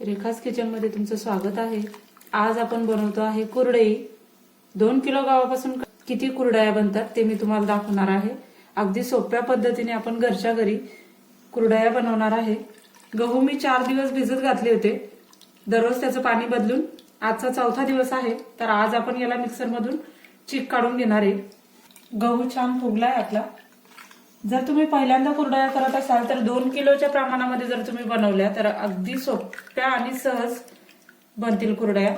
रेखास किचनमध्ये तुमचं स्वागत आहे. आज आपण बनवतो आहे कुरडई. दोन किलो गावापासून किती कुरडया बनतात ते मी तुम्हाला दाखवणार आहे. अगदी सोप्या पद्धतीने आपण घरच्या घरी कुरडया बनवणार आहे. गहू मी चार दिवस भिजत घातले होते. दररोज त्याचं पाणी बदलून आजचा चौथा दिवस आहे. तर आज आपण याला मिक्सरमधून चीक काढून घेणार आहे. गहू छान फुगलाय आपला. जर तुम्ही पहिल्यांदा कुरडया करत असाल तर दोन किलोच्या प्रमाणामध्ये जर तुम्ही बनवल्या तर अगदी सोप्या आणि सहज बनतील कुरडया.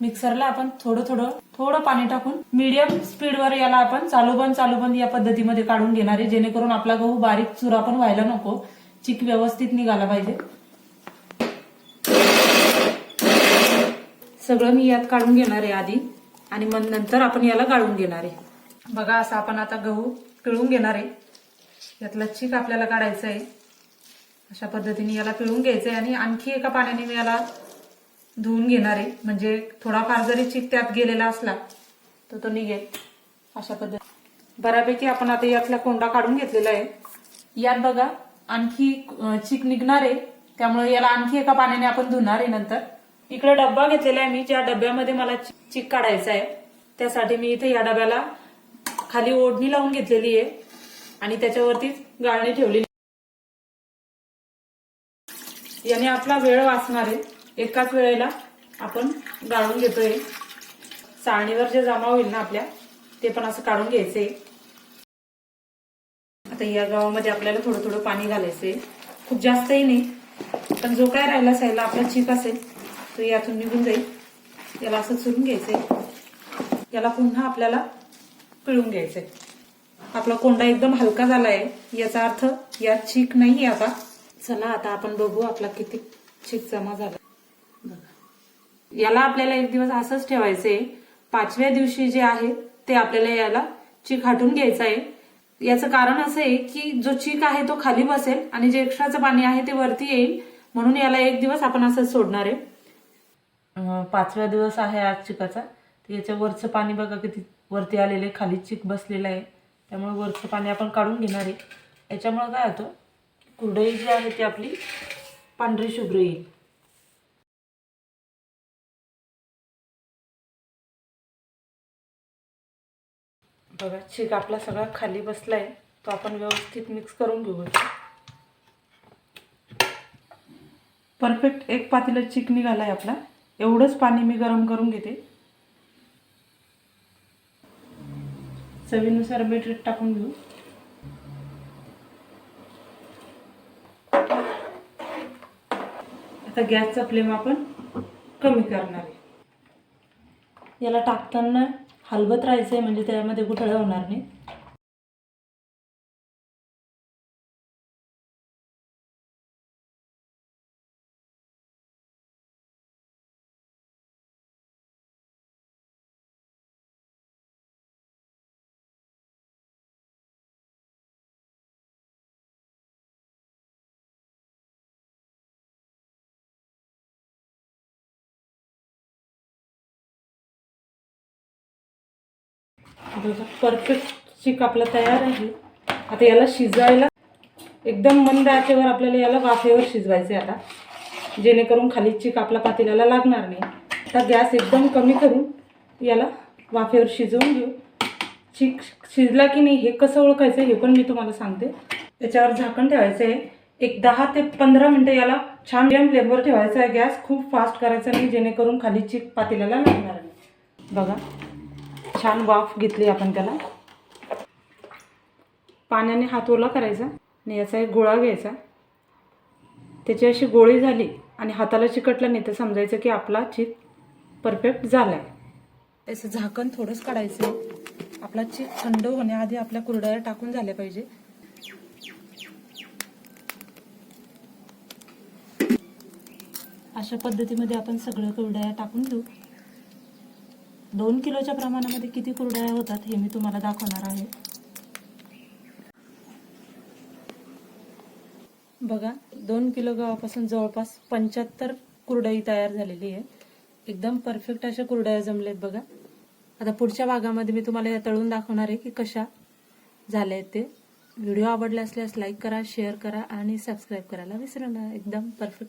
मिक्सरला आपण थोडं थोडं थोडं पाणी टाकून मीडियम स्पीडवर याला आपण चालू बंद चालू बंद या पद्धतीमध्ये काढून घेणार आहे जेणेकरून आपला गहू बारीक चुरा पण व्हायला नको चिक व्यवस्थित निघाला पाहिजे. सगळं मी यात काढून घेणार आहे आधी आणि मग नंतर आपण याला गाळून घेणार आहे. बघा असं आपण आता गहू पिळून घेणार आहे. यातला चीक आपल्याला काढायचं आहे अशा पद्धतीने याला पिळून घ्यायचं आहे आणि आणखी एका पाण्याने मी याला धुवून घेणार आहे. म्हणजे थोडाफार जरी चीक त्यात गेलेला असला तर तो निघेल. अशा पद्धती बऱ्यापैकी आपण आता यातला कोंडा काढून घेतलेला आहे. यात बघा आणखी चीक निघणार आहे. त्यामुळे याला आणखी एका पाण्याने आपण धुणार आहे नंतर. इकडे डब्बा घेतलेला आहे मी ज्या डब्यामध्ये मला चीक काढायचा आहे. त्यासाठी मी इथे या डब्याला खाली ओढणी लावून घेतलेली आहे. आणि त्याच्यावरतीच गाळणी ठेवलेली. याने आपला वेळ वाचणार आहे. एकाच वेळेला आपण गाळून घेतोय. चाळणीवर जे जमा होईल ना आपल्या ते पण असं काढून घ्यायचंय आता या गावामध्ये आपल्याला थोडं थोडं पाणी घालायचंय. खूप जास्तही नाही पण जो काय राहिला सायला आपला चीक असेल तो यातून निघून जाईल. याला असं चुरून घ्यायचंय. याला पुन्हा आपल्याला पिळून घ्यायचंय. आपला कोंडा एकदम हलका झालाय. याचा अर्थ यात चीक नाही आता. चला आता आपण बघू आपला किती चीक जमा झाला. बघा. याला आपल्याला एक दिवस असंच ठेवायचंय. पाचव्या दिवशी जे आहे ते आपल्याला याला चीक हटून घ्यायचं आहे याचं कारण असं आहे की जो चीक आहे तो खाली बसेल आणि जे एक्स्ट्राचं पाणी आहे ते वरती येईल. म्हणून याला एक दिवस आपण असंच सोडणार आहे. पाचव्या पाचवा दिवस आहे आज चिकाचा. याच्या वरचं पाणी बघा किती वरती आलेलं आहे खाली चिक बसलेलं आहे. त्यामुळे वरचं पाणी आपण काढून घेणार आहे. याच्यामुळे काय होतं कुरडई जी आहे ती आपली पांढरी शुभ्र येईल. बघा चिक आपला सगळा खाली बसलाय. तो आपण व्यवस्थित मिक्स करून घेऊ परफेक्ट एक पातीला चिक निघालाय आपला. एवढंच पाणी मी गरम करून घेते. चवीनुसार मीठ टाकून घेऊ. आता गॅसचा फ्लेम आपण कमी करणार आहे. याला टाकताना हलवत राहायचं आहे म्हणजे त्यामध्ये गुठळा होणार नाही. बघा परफेक्ट चिक आपला तयार आहे. आता याला शिजवायला एकदम मंद आचेवर आपल्याला याला वाफेवर शिजवायचे आता. जेणेकरून खाली चिक आपल्या पातेल्याला लागणार नाही. आता गॅस एकदम कमी करून याला वाफेवर शिजवून घेऊ. चिक शिजला की नाही हे कसं ओळखायचं हे पण मी तुम्हाला सांगते. त्याच्यावर झाकण ठेवायचं आहे एक दहा ते पंधरा मिनटं याला छान मिडियम फ्लेमवर ठेवायचा आहे गॅस खूप फास्ट करायचा नाही जेणेकरून खाली चिक पातेल्याला लागणार नाही. बघा. छान वाफ घेतली आपण त्याला. पाण्याने हात ओला करायचा आणि याचा एक गोळा घ्यायचा. त्याची अशी गोळी झाली आणि हाताला चिकटलं नाही तर समजायचं की आपला चीक परफेक्ट झाला आहे त्याचं झाकण थोडंच काढायचं. आहे आपला चीक थंड होण्याआधी आपल्या कुरड्या टाकून झाल्या पाहिजे. अशा पद्धतीमध्ये आपण सगळं कुरड्या टाकून घेऊ दोन किलोच्या प्रमाणामध्ये किती कुरडया होतात हे मी तुम्हाला दाखवणार आहे. बघा दोन किलो गव्हापासून जवळपास पंच्याहत्तर कुरडई तयार झालेली आहे. एकदम परफेक्ट अशा कुरडया जमल्यात बघा. आता पुढच्या भागामध्ये मी तुम्हाला या तळून दाखवणार आहे की कशा झाल्या आहेत ते. व्हिडिओ आवडला असल्यास लाईक करा शेअर करा आणि सबस्क्राईब करायला विसरू नका. एकदम परफेक्ट